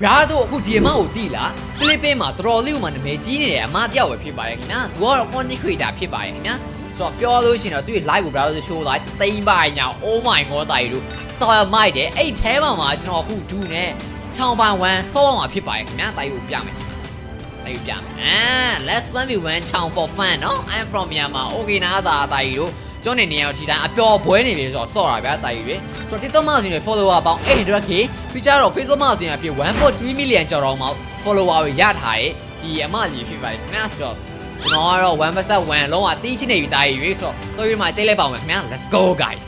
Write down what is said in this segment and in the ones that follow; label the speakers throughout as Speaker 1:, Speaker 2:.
Speaker 1: ဘရာတို့အခုဒီအမကိုတီးလားဖိလစ်ပင်းမှာတော်တော်လေးကမှနာမည်ကြီးနေတယ်အမတယောက်ပဲဖြစ်ပါတယ်ခင်ဗျာသူကတော့ content creator ဖြစ်ပါတယ်ခင်ဗျာဆိုတော့ပြောလို့ရှိရင်တော့သူ့ရဲ့ live ကိုဘရာတို့ show လိုက်တိမ့်ပါညာ oh my god တာရီတို့စော်မိုက်တယ်အဲ့ထဲမှာမှာကျွန်တော်အခုဒူနဲ့ချောင်းပန်1စောအောင်မှာဖြစ်ပါတယ်ခင်ဗျာတာရီကိုပြမယ်တာရီပြမယ်အာ let's one v one ချောင်း for fun နော် I'm from Myanmar okay နာသာတာရီတို့ ကျွန်တော်နေနေရောဒီတိုင်းအပျော်ပွဲနေပြီဆိုတော့စော့တာဗျာတာရီတွေဆိုတော့ TikTok မှာဆိုရင် follower ပေါင်း 800k ပြီးကြတော့ Facebook မှာဆိုရင်အပြည့်1.3 million ကျော်တော့မှ follower တွေရထားတဲ့ဒီအမလေးဖြစ်ပါတယ်ခင်ဗျာဆိုတော့ကျွန်တော်ကတော့ 1%1 လုံးဝတီးချနေပြီတာရီတွေဆိုတော့တော်ရီမှာကြိတ်လိုက်ပါအောင်ခင်ဗျာ let's go guys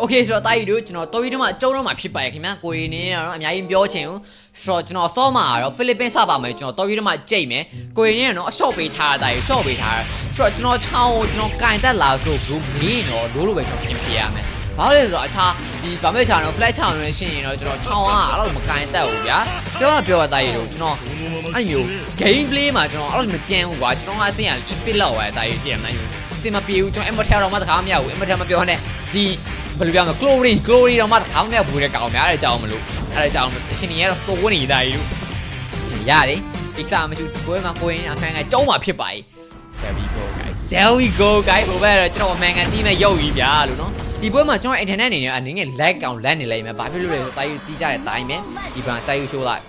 Speaker 1: โอเคဆိုတော့တာရီတို့ကျွန်တော်တော်ရီတို့မှာအကျုံးတော့မှာဖြစ်ပါတယ်ခင်ဗျာကိုရီနေတော့အများကြီးပြောချင်ဘူးဆိုတော့ကျွန်တော်စောမှာတော့ဖိလစ်ပင်းစပါမယ်ကျွန်တော်တော်ရီတို့မှာကြိတ်မယ်ကိုရီနေတော့အရှော့ပေးထားတာရီရှော့ပေးထားတာဆိုတော့ကျွန်တော်ချောင်းကိုကျွန်တော်ကင်တက်လာဆိုဘူးမင်းတော့လိုလိုပဲကျွန်တော်ပြင်ပြရမယ်ဘာလို့လဲဆိုတော့အခြားဒီဗာမဲချာတော့ flat ချောင်းနေရှင်းရင်တော့ကျွန်တော်ချောင်းကအဲ့လိုမကင်တက်ဘူးဗျာပြောတော့ပြောတာရီတို့ကျွန်တော်အဲ့မျိုး game play မှာကျွန်တော်အဲ့လိုမကြမ်းဘူးကွာကျွန်တော်ကအဆင်ရ epic လောက်ပဲတာရီကြည့်ရမလား စင်မပြေဘူးကျွန်တော် immortal တော့မှတခါမရဘူး immortal မပြောနဲ့ဒီဘယ်လိုပြောမလဲ glory glory တော့မှတခါမရဘူးတဲ့ကောင်များတဲ့ကြောင်မလို့အဲ့ဒါကြောင်အရှင်ကြီးကတော့စိုးနေတာကြီးတို့ရတယ်ကိစ္စမရှိဘူးကိုယ်မှာကိုယ်ရင်အမှန်ကကျုံးမှာဖြစ်ပါ යි there we go guys there we go guys ဘယ်ပဲကျွန်တော်အမှန်ကန်တီးမဲ့ရုပ်ကြီးဗျာလို့နော်ဒီပွဲမှာကျွန်တော် internet အနေနဲ့အနေငယ် lag ကောင် lag နေလိုက်မယ်ဘာဖြစ်လို့လဲဆိုတော့တီးကြတဲ့တိုင်းပဲဒီမှာတိုက်ယူ show လိုက်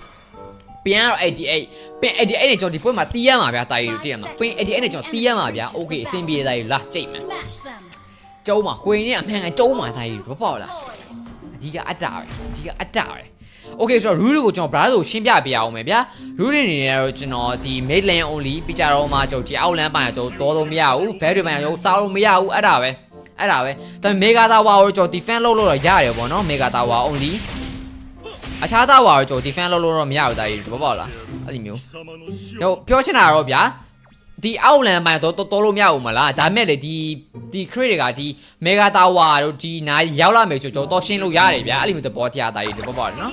Speaker 1: ပြန်တော့88ပင်88နဲ့ကျွန်တော်ဒီပွဲမှာတီးရမှာဗျာတာရီတို့တည်ရမှာပင်88နဲ့ကျွန်တော်တီးရမှာဗျာ okay အဆင်ပြေတာရီလာကြိတ်မယ်
Speaker 2: Smash them.
Speaker 1: ကျုံးမှာခွေနဲ့အမှန်ကန်ကျုံးမှာတာရီဘာပေါ့လားအဓိကအတ္တပဲအဓိကအတ္တပဲ Okay ဆိုတော့ rule ကိုကျွန်တော် browser ကိုရှင်းပြပေးအောင်မယ်ဗျာ rule တွေအနေနဲ့တော့ကျွန်တော်ဒီ main lane only ပြကြတော့မှကျွန်တော်ဒီ out lane ပိုင်းတော့တော်လို့မရဘူး bad တွေပိုင်းတော့စားလို့မရဘူးအဲ့ဒါပဲအဲ့ဒါပဲဒါပေမဲ့ mega tower ကိုကျွန်တော် defend လုပ်လို့တော့ရတယ်ပေါ့နော် mega tower only အခြား tower ကိုကျွန်တော် defend လုပ်လို့တော့မရဘူးတာကြီးဘာပေါ့လားအဲ့ဒီမျိုးတော့ပြောချင်တာတော့ဗျာဒီအောက်လန်ပိုင်းတော့တော်လို့မရဘူးမလားဒါမဲ့လေဒီဒီ crate တွေကဒီ mega tower တို့ဒီနားရောက်လာမယ်ဆိုကျွန်တော်တော့ရှင်းလို့ရတယ်ဗျာအဲ့လိုမျိုးသဘောတရားတာကြီးဘာပေါ့လဲနော်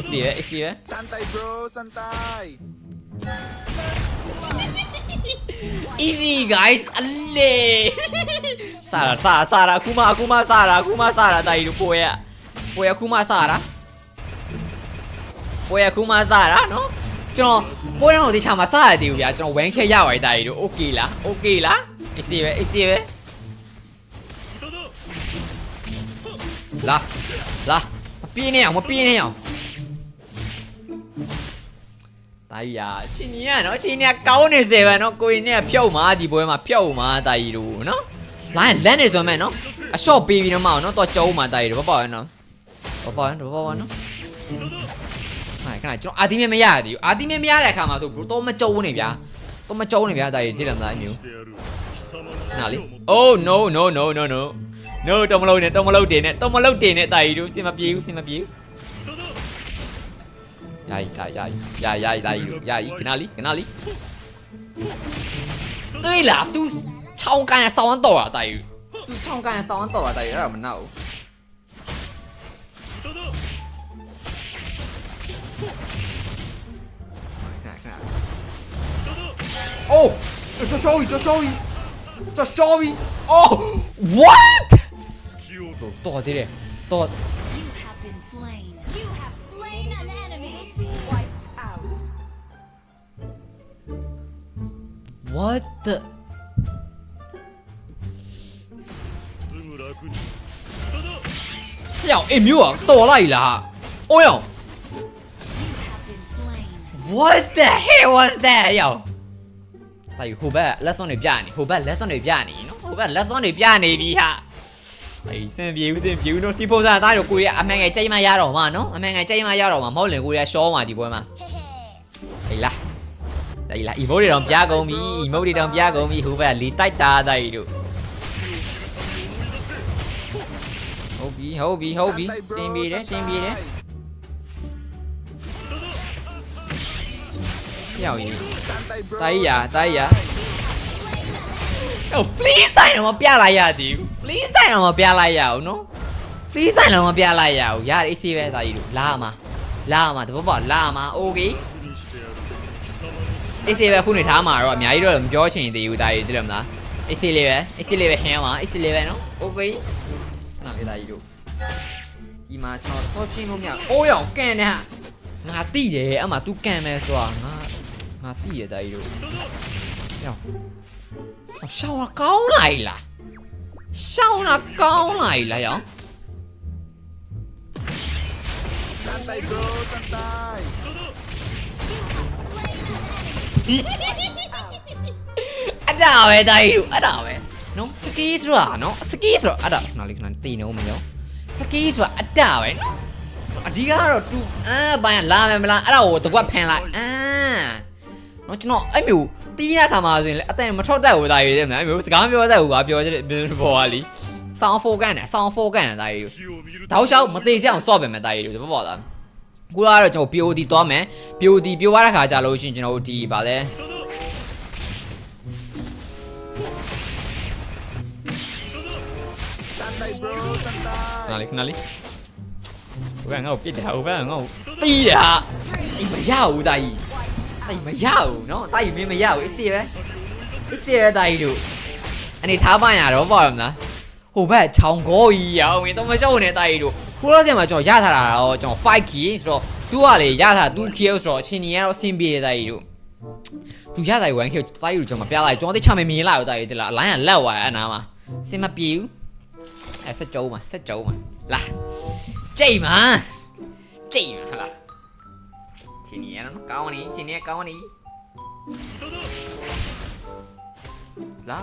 Speaker 1: အစီပဲအစီပဲ
Speaker 3: Santay bro, santay.
Speaker 1: easy guys အလေ စာရာစာစာရာအခုမှအခုမှစာရာအခုမှစာရာတာကြီးတို့ပွဲရပွဲအခုမှစာရာပွဲအခုမှစာရာနော်ကျွန်တော်ပွဲတော့ဒီချာမှာစာရတည်ဘူးဗျာကျွန်တော် 1k ရပါတယ်တာကြီးတို့ okay လား okay လားအစီပဲအစီပဲလာလာမပြင်းနေအောင်မပြင်းနေအောင် တာကြီးอ่ะချင်းကြီးอ่ะเนาะချင်းကြီးကကောင်းနေစေပဲเนาะကိုရင်เนี่ยဖြုတ်မှာဒီပွဲမှာဖြုတ်မှာတာကြီးတို့เนาะ လိုင်းလန်နေဆိုမဲ့နော်အရှော့ပေးပြီးတော့မအောင်နော်တော့ကြောဦးမှာတာရတော့ပေါ့ပေါ့နော်ပေါ့ပေါ့နော်ပေါ့ပေါ့နော်ဟာခဏကျွန်တော်အာတီမြင်မရသေးဘူးအာတီမြင်မရတဲ့အခါမှာဆိုဘလို့တော့မကြုံနေဗျာတော့မကြုံနေဗျာတာရတိတယ်မလားမျိုးနားလေ Oh no no no no no no တော့မလုံးနဲ့တော့မလုံးတင်နဲ့တော့မလုံးတင်နဲ့တာရတို့စင်မပြေဘူးစင်မပြေဘူးယာယီတာယာယီယာယာယီတာယီယာယီခဏလေးခဏလေးတွေ့လား तू ယူသူချောင်းကန်ဆောင်းတော့တာတာယူအဲ့ဒါမနာဘူးခဏခဏအိုးကျော်ရှော်ကျော်ရှော်ကျော်ရှော်အိုး what တော်တယ်တော်
Speaker 2: You have
Speaker 1: ဟယောအေမျိုးอ่ะတော်လိုက်လားအိုးယော
Speaker 2: You have been slain.
Speaker 1: what the hell was that ယောတာယူဟိုဘက် lesson တွေပြနေဟိုဘက် lesson တွေပြနေနော်ဟိုဘက် lesson တွေပြနေပြီဟာအေးစင်ပြေဦးစင်ပြေဦးနော်ဒီပုံစံသားတို့ကိုရီးယားအမှန်ငယ်ကြိတ်မှရတော့မှာနော်အမှန်ငယ်ကြိတ်မှရတော့မှာမဟုတ်လင်ကိုရီးယားရှောမှာဒီပွဲမှာဟေးလားတိုင်လား emote တွေတော့ပြကုန်ပြီ emote တွေတော့ပြကုန်ပြီဟိုဘက်လီတိုက်တာတိုင်တို့ ဟုတ်ပြီဟုတ်ပြီဟုတ်ပြီစင်ပြေတယ်စင်ပြေတယ်ပြောင်းရင်
Speaker 3: Santay bro.
Speaker 1: တာကြီးရတာကြီးရဟို please တိုင်တော့မပြလိုက်ရသေးဘူး please တိုင်တော့မပြလိုက်ရအောင်နော် please တိုင်တော့မပြလိုက်ရအောင်ရတယ်အေးဆေးပဲတာကြီးတို့လာမှာလာမှာတဘောပေါ့လာမှာ okay အေးဆေးပဲခုနေထားမှာတော့အများကြီးတော့မပြောချင်သေးဘူးတာကြီးသိတယ်မလားအေးဆေးလေးပဲအေးဆေးလေးပဲဟင်းမှာအေးဆေးလေးပဲနော် okay နားလေးတာကြီးတို့ ဒီမှာကျွန်တော်တော့ချင်းလို့မရအိုးရောင်ကန်နေဟာငါတိတယ်အမှ तू ကန်မယ်ဆိုတာငါငါတိရတဲ့ကြီးတို့ရောရှောင်းကကောင်းလိုက်လားရှောင်းကကောင်းလိုက်လားရော
Speaker 3: Santay bro, santay.
Speaker 1: အဲ့ဒါပဲတာကြီးတို့အဲ့ဒါပဲနော်စကီးဆိုတာနော်စကီးဆိုတော့အဲ့ဒါခဏလေးခဏတီနေဦးမရော စကီးဆိုတာအတ္တပဲနော်အဓိကကတော့ तू အာဘာလာမယ်မလားအဲ့ဒါကိုတကွက်ဖန်လိုက်အာနော်ကျွန်တော်အဲ့မျိုးတီးရခါမှာဆိုရင်လေအတန်မထောက်တတ်ဘူးတာကြီးတဲ့နော်အဲ့မျိုးစကားပြောတတ်ဘူးကွာပြောချင်တယ်ပေါ်ပါလीဆောင်းဖိုကန်တယ်ဆောင်းဖိုကန်တယ်တာကြီးတောက်လျှောက်မသေးစအောင်စော့ပဲမယ်တာကြီးတို့တပေါ်လားခုကတော့ကျွန်တော် POD သွားမယ် POD ပြောရတဲ့ခါကြာလို့ရှိရင်ကျွန်တော်တို့ဒီပါလဲ
Speaker 3: Santay bro,
Speaker 1: ခဏ
Speaker 3: santay.
Speaker 1: လေးခဏလေးဟိုကငါ့ကိုပြစ်တာဟိုကငါ့ကိုတီးတာအိမ်မရဘူးတာကြီးအိမ်မရဘူးနော်တာကြီးမင်းမရဘူးအစ်စီပဲအစ်စီပဲတာကြီးတို့အနေထားပါရတော့ပေါ့မလားဟိုဘက်ချောင်းကိုကြီးရအောင်မင်းတော့မရှုံးနေတာကြီးတို့ခုလောဆယ်မှာကျွန်တော်ရထားတာတော့ကျွန်တော် 5k ဆိုတော့ तू ကလေရထား 2k ဆိုတော့အရှင်ကြီးကတော့အဆင်ပြေတာကြီးတို့သူရတာ 1k တာကြီးတို့ကျွန်တော်မပြလိုက်ကျွန်တော်တိတ်ချမမြင်လာတော့တာကြီးတလားအလိုင်းကလက်သွားအဲ့နာမှာစင်မပြေဘူး အဲဆက်ကြုံးမှာဆက်ကြုံးမှာလာကြိတ်မှာကြိတ်မှာဟလာချင်းနေရနော်ကောင်းနေချင်းနေကောင်းနေလာ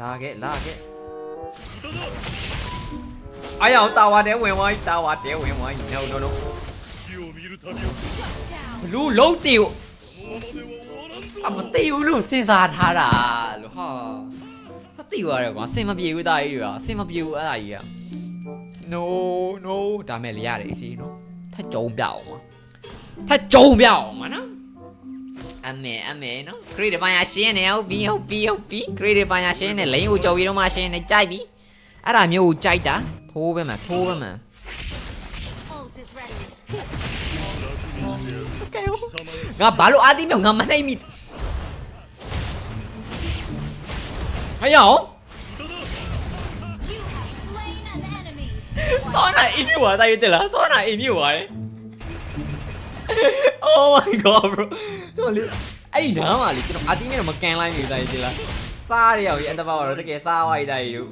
Speaker 1: လာခဲ့လာခဲ့အယောင်တာဝါတဲဝင်သွားတာဝါတဲဝင်သွား no no no ဘလူးလုံးတီကိုအမ တီဘူးလို့စဉ်းစားထားတာလို့ဟာသတိရတယ်ကွာစင်မပြေဘူးတာကြီးရစင်မပြေဘူးအဲ့ဒါကြီးရ no no ဒါမဲ့လေရတယ်အစီနော်ထက်ကြုံပြအောင်မထက်ကြုံပြအောင်မနော်အမေအမေနော်ခရီးဒပိုင်းရရှင်းနေဟုတ်ပြီဟုတ်ပြီဟုတ်ပြီခရီးဒပိုင်းရရှင်းနေလိန်ကိုကြော်ပြီးတော့မှရှင်းနေကြိုက်ပြီအဲ့ဒါမျိုးကိုကြိုက်တာထိုးပဲမှာထိုးပဲမှာ
Speaker 2: Ult is ready.
Speaker 1: ငါဘာလို့အာတိမြောင်ငါမနိုင်မိ ဟဲ့ယော
Speaker 2: You have slain an enemy.
Speaker 1: စောနာအင်းမြွာတိုင်းတက်လားစောနာအင်းမြွာလေ Oh my god bro ကျွန်တော်လေအဲ့ဒီနားမှာလေကျွန်တော်အာတိမြောင်မကန်လိုက်နေတိုင်းတက်လားစားရရောက်ကြီးအတဘောတော့တကယ်စားဝိုက်တိုင်းတို့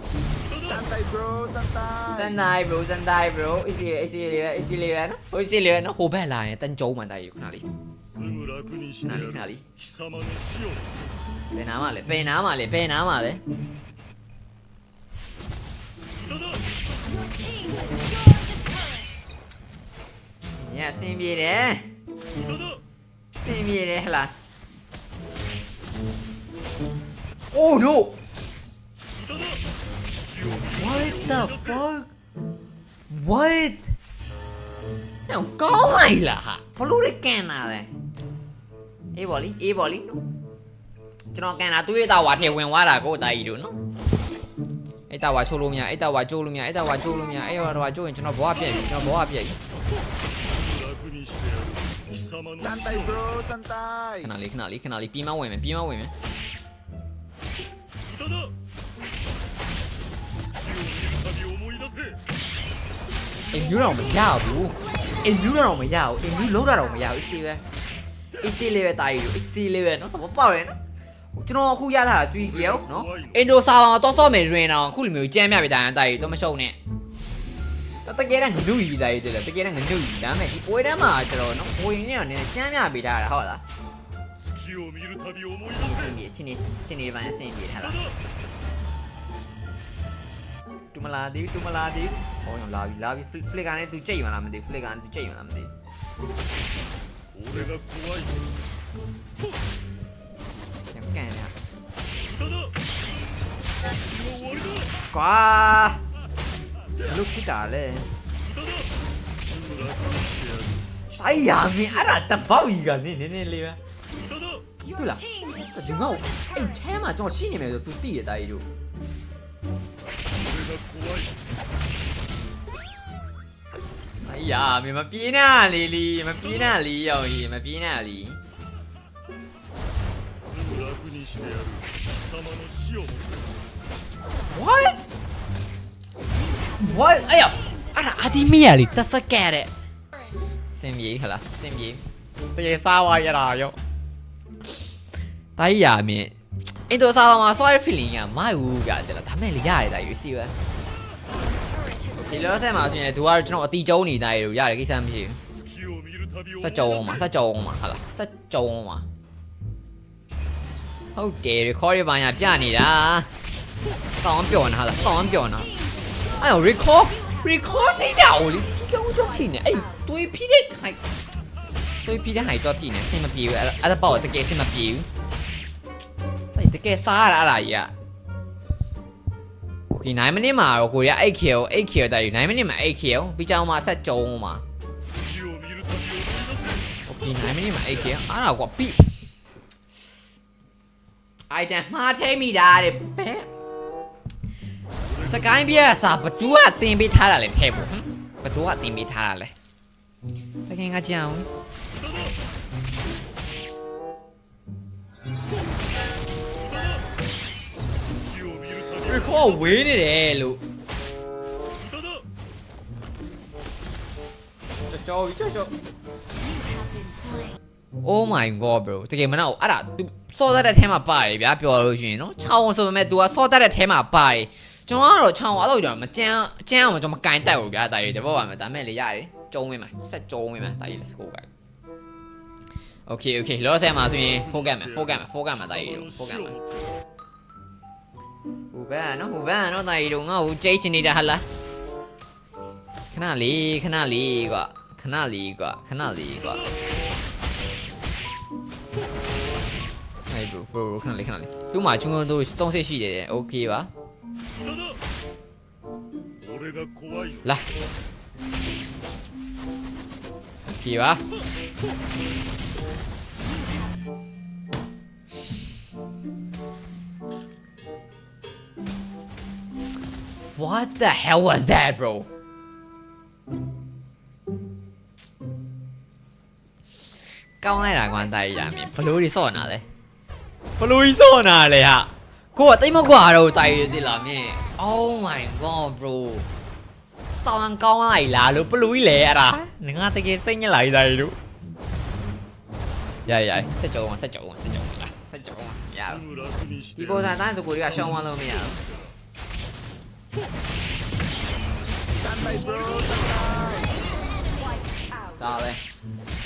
Speaker 3: Santay bro,
Speaker 1: စ
Speaker 3: santay.
Speaker 1: န်တိုင်း bro စန်တိုင်း bro အစီအစီလေးအစီလေးနော်ဟိုအစီလေးနော်ဟိုဘက်လာရင်တန်ကြုံမှန်တိုင်းခဏလေး
Speaker 2: Nali,
Speaker 1: nali. Pena male, pena male, pena male. Ya se viene. Eh. Se viene eh, la. Oh no! What the fuck? What? Não, calma aí, Laha. Falou de quem nada. အေးပေါ့လीအေးပေါ့လीကျွန်တော်ကန်တာသူ့ရဲ့တာဝါထဲဝင်သွားတာကိုတာကြီးတို့နော်အဲ့တာဝါချိုးလို့မရအဲ့တာဝါကျိုးလို့မရအဲ့တာဝါကျိုးလို့မရအဲ့တာဝါကျိုးရင်ကျွန်တော်ဘဝပြည့်ပြီကျွန်တော်ဘဝပြည့်ပြီ
Speaker 4: စန်တိုင်ဘရို
Speaker 3: စ
Speaker 4: န်
Speaker 3: တိုင်
Speaker 1: ခဏလေးခဏလေးခဏလေးပြီးမဝင်မယ်ပြီးမဝင်မယ်အင်ဗျူးတော့မရဘူးအင်ဗျူးတော့မရဘူးအင်ဗျူးလုံးတာတော့မရဘူးရှင်းပဲ အစီလေးပဲတာကြီးလို့အစီလေးပဲနော်သဘောပေါက်ရနော်ကျွန်တော်အခုရတာကျွေးကြောနော်အင်ဒိုဆာလောင်တော့စော့မယ်ရင်တော့အခုလိုမျိုးကြမ်းမြပြတာတာကြီးတော့မရှုံနဲ့တကယ်တော့ငနုကြီးတာကြီးတယ်တကယ်တော့ငနုကြီးဒါမဲ့ဒီပွဲတန်းမှာကျွန်တော်နော်ဝင်နေတော့နည်းကြမ်းမြပေးထားတာဟုတ်လား
Speaker 4: 死を見る旅を思い
Speaker 1: အ
Speaker 4: 出
Speaker 1: ဆင်ပြေချင်းနေချင်းနေပန်းအဆင်ပြေထားလားတူမလာသေးတူမလာသေးဟောလာပြီလာပြီဖလစ်ကနေသူကြိတ်မလားမသိဖလစ်ကနေသူကြိတ်မလားမသိ
Speaker 4: せ 俺が怖い
Speaker 1: ยังแก่เนี่
Speaker 4: ย人だ敵の終わりだ
Speaker 1: กว่าลูกกูด่า
Speaker 4: เลย人だ楽してやる
Speaker 1: ไอ้ยา
Speaker 4: มีอะ
Speaker 1: ไรตะบ้าอีกอ่ะนี่นี่ๆเลยป่ะ人だ Your 对了
Speaker 4: team 这 destroyed 就
Speaker 1: a 让我 tower. 哎，天嘛，这种细腻没有，都第一代就。呀，咪嘛
Speaker 4: 比那里里，嘛比那里有意，嘛比那里。
Speaker 1: What? What? 哎呀，阿拉阿迪米亚里，他是干的。先别去了，先别。这也啥玩意啦哟？大爷面，印度啥嘛？啥玩意儿？马乌干的了，他们里家的大游戏呗。 ဒီလောဆက်မှာဆိုရင်သူကကျွန်တော်အတီကျုံးနေနိုင်တယ်ရတယ်ကိစ္စမရှိဘူးစက်ကြုံမှာစက်ကြုံမှာဟာလားစက်ကြုံမှာဟုတ်တယ် record ရပါညာပြနေတာစောင်းပြောနေတာဟာလားစောင်းပြောနေတာအဲ့ record record နေတာ哦လေကြီးကောင်းတော့ထိနေအဲ့တွေးပြတဲ့ဟိုက်တွေးပြတဲ့ဟိုက်တော့ထိနေအဆင်မပြေဘူးအဲ့ဒါပေါ့တကယ်အဆင်မပြေဘူးအဲ့တကယ်စားရတာအဲ့ဒါကြီးอะ いないまねまろこりゃえいけよえいけよだいないまねまえいけよびち
Speaker 4: ゃおまさちょうまโอเค
Speaker 1: นายไม่ได้มาไอเกียอ้าวกว่าปีไอแต่มาเทมีดาเด็เป๊ะสกายเบียสาประตูตีนไปท่าอะไรเทบุประตูตี
Speaker 4: นไปท่าอะ
Speaker 1: ไรแล้วแกงกระเจ้า ရီခေါ်ဝေးနေတယ်လို့ကြောကြောကြော Oh my god bro တကယ်မနာဘူးအဲ့ဒါ तू စောတတ်တဲ့ထဲမှာပါတယ်ဗျာပြောလို့ရှိရင်နော်6အောင်ဆိုပေမဲ့ तू ကစောတတ်တဲ့ထဲမှာပါတယ်ကျွန်တော်ကတော့6အောင်အဲ့လိုကြောင့်မကြမ်းအကြမ်းအောင်ကျွန်တော်မကင်တိုက်ဘူးဗျာတာရီတပတ်ပါမယ်ဒါမဲ့လေရတယ်ကျုံဝင်မှာဆက်ကျုံဝင်မှာတာရီ let's go guys Okay okay လောဆယ်မှာဆိုရင် focus မှာ focus မှာ focus မှာတာရီတို့ focus မှာ ဟိုဘက်ကနော်ဟိုဘက်ကနော်တာကြီးတို့ငါ့ကိုကြိတ်ချင်နေတာဟာလားခဏလေးခဏလေးကခဏလေးကခဏလေးကအေးဘရိုဘရိုခဏလေးခဏလေးသူ့မှာချုံတို့တုံးစစ်ရှိတယ်โอเคပါလာโอเคပါ What the hell was that, bro? ကောင်းလိုက်တာကွာတာကြီးရမယ်ဘလို့ကြီးစော့နာလဲဘလို့ကြီးစော့နာလဲဟာကိုကတိတ်မကွာတော့တာကြီးသိလားမြင် Oh my god bro စောင်းကောင်းလိုက်လားလို့ဘလို့ကြီးလဲအဲ့ဒါငါတကယ်စိတ်ညစ်လာကြီးတာကြီးတို့ရရစက်ကြုံစက်ကြုံစက်ကြုံလားစက်ကြုံရဒီပေါ်စံတိုင်းစကိုတွေကရှောင်းသွားလို့မရဘူး
Speaker 3: Standby bro, standby.
Speaker 2: Wiped out.
Speaker 1: ဒါပဲ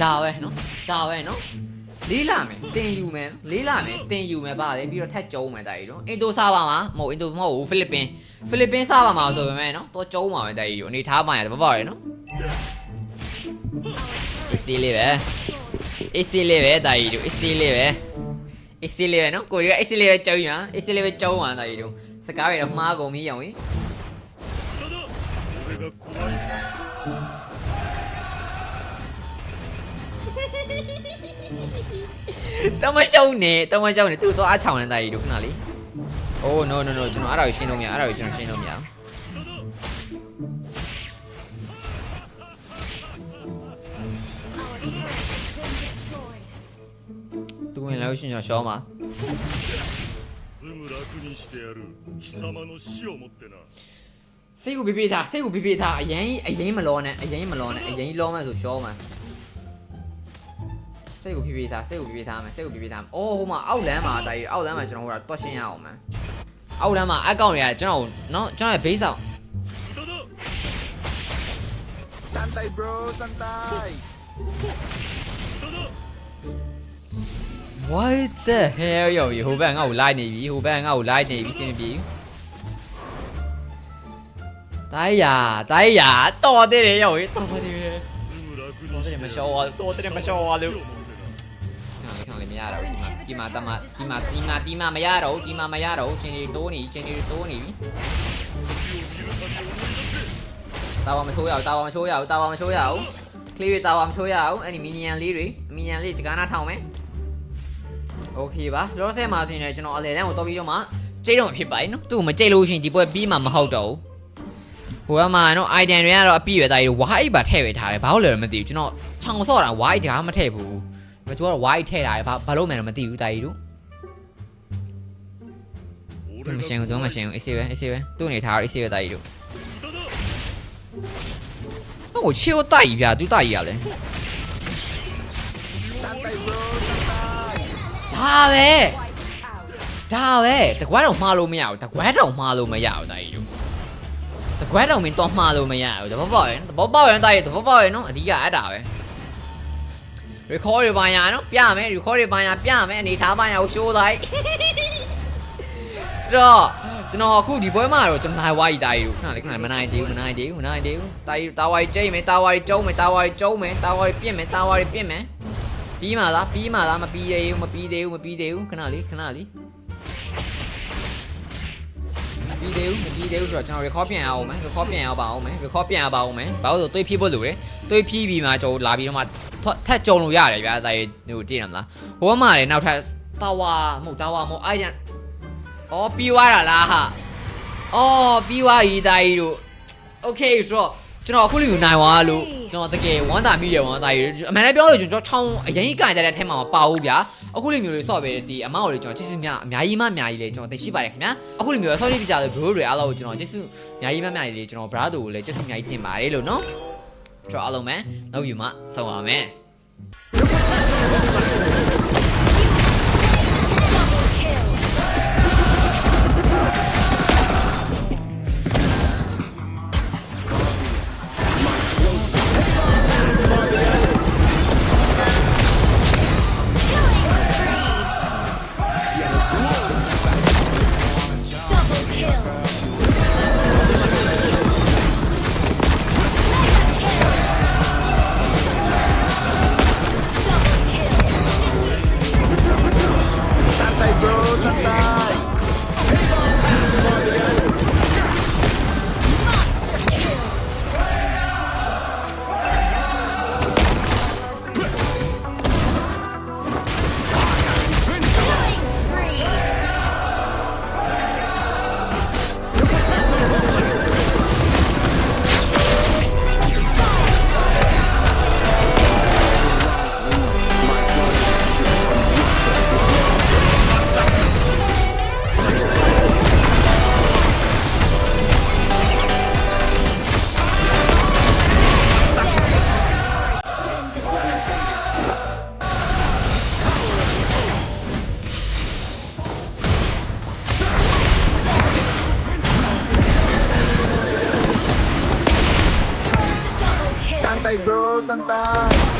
Speaker 1: ဒါပဲနော်ဒါပဲနော်လေးလာမယ်တင်ယူမယ်လေးလာမယ်တင်ယူမယ်ပါတယ်ပြီးတော့ထက်ကျုံမယ်တာကြီးနော်အင်ဒိုဆာဘာမှာမဟုတ်အင်ဒိုမဟုတ်ဘူးဖိလစ်ပင်ဖိလစ်ပင်ဆာဘာမှာဆိုပေမဲ့နော်တော့ကျုံမှာပဲတာကြီးတို့အနေထားပါရတယ်ဘာပါရနော်အစီလေးပဲအစီလေးပဲတာကြီးတို့အစီလေးပဲအစီလေးပဲနော်ကိုရီကအစီလေးပဲကျုံရအစီလေးပဲကျုံမှာတာကြီးတို့ စကားတွေတော့မှားကုန်ပြီရောင်ကြီးတမချောင်းနေတမချောင်းနေသူ့သွားအချောင်းနေတာကြီးတို့ခဏလေး။ Oh no no no ကျွန်တော်အဲ့ဒါကိုရှင်းလို့မရအဲ့ဒါကိုကျွန်တော်ရှင်းလို့မရ။ဝင်လာလို့ရှင်ရှော
Speaker 4: င်းပါ 楽にしてやる貴様の死をもってな
Speaker 1: စိတ်ကိုပြပြထားစိတ်ကိုပြပြထားအရင်အရင်မလောနဲ့အရင်မလောနဲ့အရင်လောမဲ့ဆိုရှောမှာစိတ်ကိုပြပြထားစိတ်ကိုပြပြထားမယ်စိတ်ကိုပြပြထားမယ်အိုးဟိုမှာအောက်လမ်းမှာတာကြီးအောက်လမ်းမှာကျွန်တော်ဟိုကတွတ်ရှင်းရအောင်မယ်အောက်လမ်းမှာအကောင့်တွေကကျွန်တော်နော်ကျွန်တော်ရဲ့ base အောင်
Speaker 4: 無駄だ
Speaker 3: Standby bro, standby.
Speaker 1: What the hell ရောဟိုဘက်ငါ့ကိုလိုက်နေပြီဟိုဘက်ငါ့ကိုလိုက်နေပြီစင်မပြေတိုင်းရတိုင်းရတော်တဲ့တယ်ရောဟေးတော်တယ်
Speaker 4: တယ်
Speaker 1: တော်တယ်မရှော်တော်တယ်မရှော်လို့ခံလည်းမရတော့ဒီမှာဒီမှာတမဒီမှာဒီမှာဒီမှာမရတော့ဒီမှာမရတော့ချင်းတွေတိုးနေချင်းတွေတိုးနေပြီတာဝါမချိုးရအောင်တာဝါမချိုးရအောင်တာဝါမချိုးရအောင်ကလေးတွေတာဝါမချိုးရအောင်အဲ့ဒီမီနီယန်လေးတွေမီနီယန်လေးစကားနာထောင်မယ် โอเคပါလောဆယ်မှာဆိုရင်လည်းကျွန်တော်အလယ်တန်းကိုတော့ပြီးတော့မှကြိတ်တော့မဖြစ်ပါဘူးနော်သူ့ကိုမကြိတ်လို့ရှိရင်ဒီပွဲပြီးမှမဟုတ်တော့ဘူးဟိုကမှနော် item တွေကတော့အပြည့်ရသားကြီးဝိုင်းပါထည့်ပေးထားတယ်ဘာလို့လဲမသိဘူးကျွန်တော်ခြောင်ဆော့တာဝိုင်းဒါမထည့်ဘူးမသူကတော့ဝိုင်းထည့်တာဘာဘာလို့မှန်းတော့မသိဘူးတာကြီးတို့မရှင်ဘူးတော့မရှင်ဘူးအစီပဲအစီပဲသူ့နေထားအစီပဲတာကြီးတို့ဟိုချေတော့တာကြီးဗျာသူတာကြီးရလဲ ဒါပဲဒါပဲတကွားတော့မှားလို့မရဘူးတကွားတော့မှားလို့မရဘူးတိုက်ကြီးတို့တကွားတော့မင်းတော့မှားလို့မရဘူးတဘောပေါက်ရင်တဘောပေါက်ရင်တိုက်ကြီးတဘောပေါက်ရင်နော်အဓိကအဲ့ဒါပဲ record တွေပါညာနော်ပြမယ် record တွေပါညာပြမယ်အနေထားပါညာကို show လိုက်ဆိုတော့ကျွန်တော်အခုဒီပွဲမှာတော့ကျွန်တော်နိုင်ဝါးကြီးတာကြီးတို့ခဏလေးခဏလေးမနိုင်သေးဘူးမနိုင်သေးဘူးမနိုင်သေးဘူးတာကြီးတာဝါကြီးကျိတ်မယ်တာဝါကြီးကျုံးမယ်တာဝါကြီးကျုံးမယ်တာဝါကြီးပြင့်မယ်တာဝါကြီးပြင့်မယ် ပြီးမှလားပြီးမှလားမပြီးသေးဘူးမပြီးသေးဘူးမပြီးသေးဘူးခဏလေးခဏလေးမပြီးသေးဘူးမပြီးသေးဘူးဆိုတော့ကျွန်တော် record ပြန်အောင်မယ် record ပြန်အောင်ပါအောင်မယ် record ပြန်အောင်ပါအောင်မယ်ဘာလို့ဆိုသွေးဖြည့်ဖို့လိုတယ်သွေးဖြည့်ပြီးမှကျွန်တော်လာပြီးတော့မှထက်ကြုံလို့ရတယ်ဗျာဒါကြီးဟိုတည်ရမလားဟိုမှာလေနောက်ထပ်တာဝါမဟုတ်တာဝါမဟုတ်အဲ့ဒါအော်ပြီးသွားတာလားဟာအော်ပြီးသွားပြီဒါကြီးတို့ okay ဆိုတော့ ကျွန်တော်အခုလိုမျိုးနိုင်သွားလို့ကျွန်တော်တကယ်ဝမ်းသာမိတယ်ဝမ်းသာရအမှန်တည်းပြောလို့ကျွန်တော်ချောင်းအရင်ကြီးကင်တဲ့အထဲမှာမပါဘူးဗျာအခုလိုမျိုးလေးဆော့ပဲဒီအမောက်လေးကျွန်တော်ကျေးဇူးများအများကြီးမှအများကြီးလေကျွန်တော်သိရှိပါတယ်ခင်ဗျာအခုလိုမျိုးဆော့လေးပြကြတဲ့ bro တွေအားလုံးကိုကျွန်တော်ကျေးဇူးအများကြီးမှအများကြီးလေကျွန်တော် brother ကိုလည်းကျေးဇူးအများကြီးတင်ပါတယ်လို့နော်ကျွန်တော်အားလုံးပဲနောက်ယူမှဆုံးပါမယ်
Speaker 2: Double
Speaker 3: စန်
Speaker 2: kill.
Speaker 3: တိုက် bro စန်တိုက်